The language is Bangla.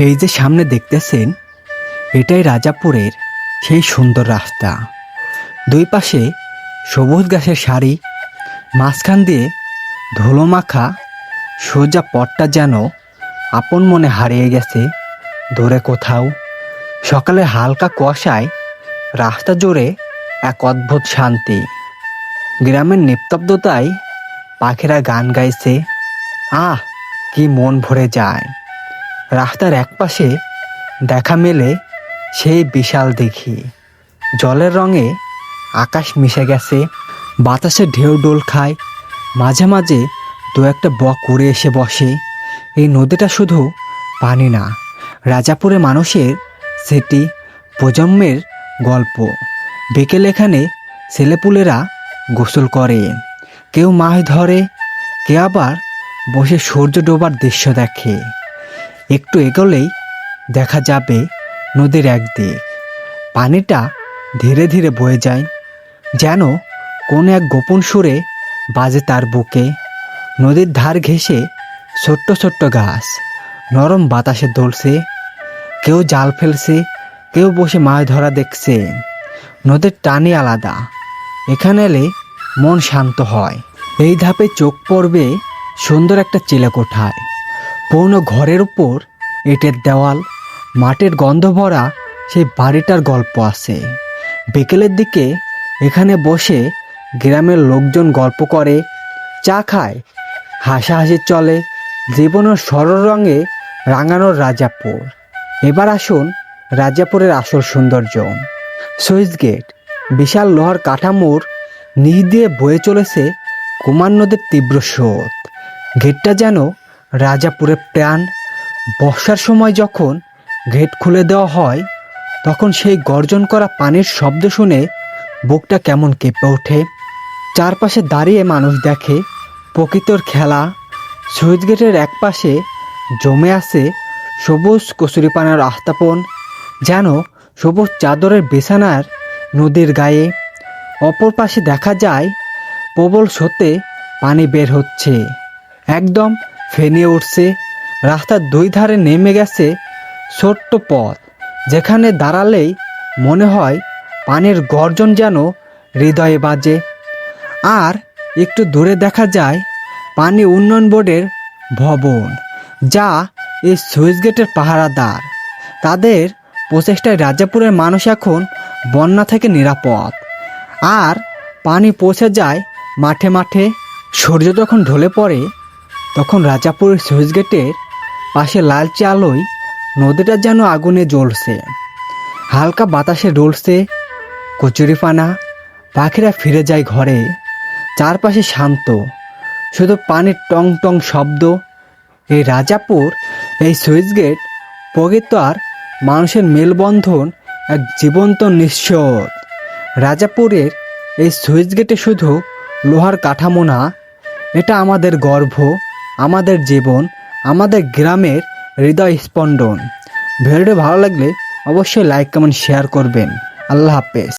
এই যে সামনে দেখতেছেন, এটাই রাজাপুরের সেই সুন্দর রাস্তা। দুই পাশে সবুজ গাছের সারি, মাঝখান দিয়ে ধুলো মাখা, সোজা পথটা যেন আপন মনে হারিয়ে গেছে দূরে কোথাও। সকালে হালকা কুয়াশায় রাস্তা জুড়ে এক অদ্ভুত শান্তি। গ্রামের নিস্তব্ধতায় পাখিরা গান গাইছে। আহ, কি মন ভরে যায়। রাস্তার একপাশে দেখা মেলে সেই বিশাল দেখি। জলের রঙে আকাশ মিশে গেছে, বাতাসে ঢেউ ডোল খায়, মাঝে মাঝে দু একটা বক উড়ে এসে বসে। এই নদীটা শুধু পানি না রাজাপুরে মানুষের সেটি প্রজন্মের গল্প। বিকেল এখানে ছেলেপুলেরা গোসল করে। কেউ মাছ ধরে, কেউ আবার বসে সূর্য ডোবার দৃশ্য দেখে। একটু এগোলেই দেখা যাবে নদীর একদিক। পানিটা ধীরে ধীরে বয়ে যায়, যেন কোন এক গোপন সুরে বাজে তার বুকে। নদীর ধার ঘেঁষে ছোট্ট ছোট্ট গাছ, নরম বাতাসে দলছে। কেউ জাল ফেলছে, কেউ বসে মাছ ধরা দেখছে। নদীর টানে আলাদা, এখানে এলে মন শান্ত হয়। এই ধাপে চোখ পড়বে সুন্দর একটা চিলেকোঠায়। পুরনো ঘরের উপর ইটের দেওয়াল মাটির গন্ধ ভরা সেই বাড়িটার গল্প আছে। বিকেলের দিকে এখানে বসে গ্রামের লোকজন গল্প করে, চা খায়, হাসাহাসি চলে, জীবনের সরল রঙে রাঙানোর রাজাপুর। এবার আসুন রাজাপুরের আসল সৌন্দর্য। সুইচ গেট, বিশাল লোহার কাঠামোর নিচ দিয়ে বয়ে চলেছে কুমার নদীর তীব্র স্রোত। গেটটা যেন রাজাপুরের প্রাণ বর্ষার সময় যখন গেট খুলে দেওয়া হয়, তখন সেই গর্জন করা পানির শব্দ শুনে বুকটা কেমন কেঁপে ওঠে। চারপাশে দাঁড়িয়ে মানুষ দেখে, প্রকৃতর খেলা, সুইচ গেটের এক পাশে জমে আছে সবুজ কচুরিপানার আস্তাপন, যেন সবুজ চাদরের বিছানার নদীর গায়ে। অপর পাশে দেখা যায়, প্রবল স্রোতে পানি বের হচ্ছে। একদম ফেনে উঠছে রাস্তার দুই ধারে নেমে গেছে ছোট্ট পথ। যেখানে দাঁড়ালেই মনে হয় পানির গর্জন যেন হৃদয়ে বাজে। আর একটু দূরে দেখা যায় পানি উন্নয়ন বোর্ডের ভবন, যা এই সুইচ গেটের পাহারাদার। তাদের প্রচেষ্টায় রাজাপুরের মানুষ এখন বন্যা থেকে নিরাপদ। আর পানি পৌঁছে যায় মাঠে মাঠে। সূর্য যখন ঢলে পড়ে, তখন রাজাপুরের সুইচ গেটের পাশে লালচে আলোয় নদীটা যেন আগুনে জ্বলছে। হালকা বাতাসে ডলছে কচুরিপানা। পাখিরা ফিরে যায় ঘরে। চারপাশে শান্ত। শুধু পানির টং টং শব্দ। এই রাজাপুর, এই সুইচ গেট প্রকৃত আর মানুষের মেলবন্ধন এক জীবন্ত নিশ্চয় রাজাপুরের এই সুইচ গেটে শুধু লোহার কাঠামো না, এটা আমাদের গর্ব আমাদের জীবন আমাদের গ্রামের হৃদয় স্পন্দন। ভিডিওটি ভালো লাগলে অবশ্যই লাইক কমেন্ট শেয়ার করবেন। আল্লাহ হাফেজ।